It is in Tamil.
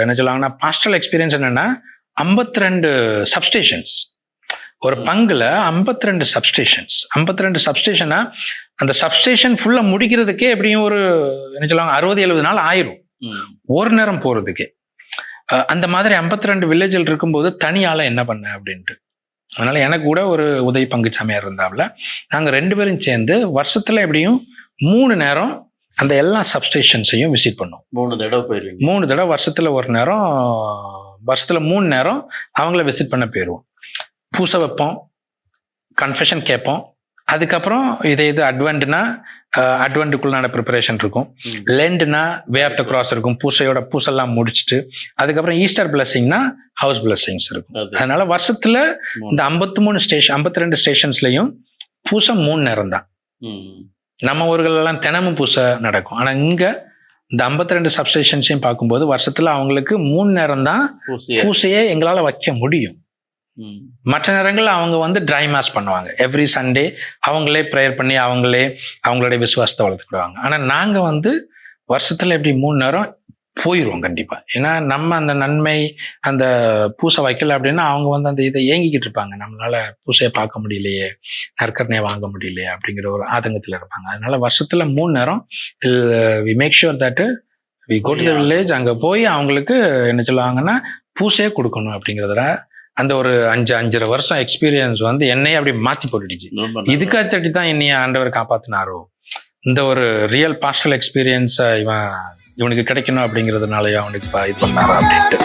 என்ன சொல்லுவாங்கன்னா பாஸ்டல் எக்ஸ்பீரியன்ஸ் என்னன்னா 52 ரெண்டு சப்ஸ்டேஷன்ஸ் ஒரு பங்குல 52 ரெண்டு சப்ஸ்டேஷன்ஸ் 52 ரெண்டு சப்ஸ்டேஷனா அந்த சப்ஸ்டேஷன் ஃபுல்லா முடிக்கிறதுக்கே எப்படியும் ஒரு என்ன சொல்லுவாங்க அறுபது எழுபது நாள் ஆயிரும். ஒரு நேரம் போறதுக்கே. அஹ் அந்த மாதிரி 52 ரெண்டு வில்லேஜில் இருக்கும்போது தனியால என்ன பண்ண அப்படின்ட்டு. அதனால எனக்கு கூட ஒரு உதவி பங்குச்சாமியார் இருந்தாப்புல நாங்க ரெண்டு பேரும் சேர்ந்து வருஷத்துல எப்படியும் மூணு நேரம் அந்த எல்லா சப்ஸ்டேஷன்ஸையும் விசிட் பண்ணோம். மூணு தடவை போயிருவீங்க. மூணு தடவை வருஷத்துல ஒரு நேரம் வருஷத்துல மூணு நேரம் அவங்கள விசிட் பண்ண போயிடுவோம் பூசை வைப்போம் கன்ஃபெஷன் கேட்போம். அதுக்கப்புறம் இதே இது அட்வென்ட்னா அட்வென்ட்டுக்குள்ளான ப்ரிப்பரேஷன் இருக்கும். லெண்ட்னா வே ஆஃப் த கிராஸ் இருக்கும். பூசையோட பூசெல்லாம் முடிச்சுட்டு அதுக்கப்புறம் ஈஸ்டர் பிளஸிங்னா ஹவுஸ் பிளஸிங்ஸ் இருக்கும். அது. அதனால வருஷத்துல. இந்த ஐம்பத்தி மூணு ஸ்டேஷன் ஐம்பத்தி ரெண்டு ஸ்டேஷன்ஸ்லயும் பூசை மூணு நேரம் தான். நம்ம ஊர்களெல்லாம் தினமும் பூசை நடக்கும். ஆனா இங்க இந்த 52 ரெண்டு சப்ஸ்டேஷன்ஸையும் பார்க்கும்போது வருஷத்துல அவங்களுக்கு மூணு நேரம் தான் பூசிய எங்களால வைக்க முடியும். மற்ற நேரங்கள்ல அவங்க வந்து ட்ரை மாஸ் பண்ணுவாங்க. எவ்ரி சண்டே அவங்களே ப்ரேயர் பண்ணி அவங்களே அவங்களுடைய விசுவாசத்தை வளர்த்துக்கிடுவாங்க. ஆனா நாங்க வந்து வருஷத்துல எப்படி மூணு நேரம் போயிடுவோம் கண்டிப்பா. ஏன்னா நம்ம அந்த நன்மை அந்த பூசை வைக்கல அப்படின்னா அவங்க வந்து அந்த இதை ஏங்கிக்கிட்டு இருப்பாங்க. நம்மளால பூசையை பார்க்க முடியலையே நற்கரணையை வாங்க முடியலையே அப்படிங்கிற ஒரு ஆதங்கத்துல இருப்பாங்க. அதனால வருஷத்துல மூணு நேரம் we make sure that we go to the village அங்க போய் அவங்களுக்கு என்ன சொல்லுவாங்கன்னா பூசையே கொடுக்கணும் அப்படிங்கிறதுல அந்த ஒரு அஞ்சு அஞ்சரை வருஷம் எக்ஸ்பீரியன்ஸ் வந்து என்னையே அப்படி மாத்தி போட்டுடுச்சு. இதுக்காச்சட்டி தான் என்னைய ஆண்டவர் காப்பாத்தினாரோ? இந்த ஒரு ரியல் பாஸ்டல் எக்ஸ்பீரியன்ஸை இவன் இவனுக்கு கிடைக்கணும் அப்படிங்கிறதுனாலயே அவனுக்கு இது பண்ணாரா அப்படின்ட்டு.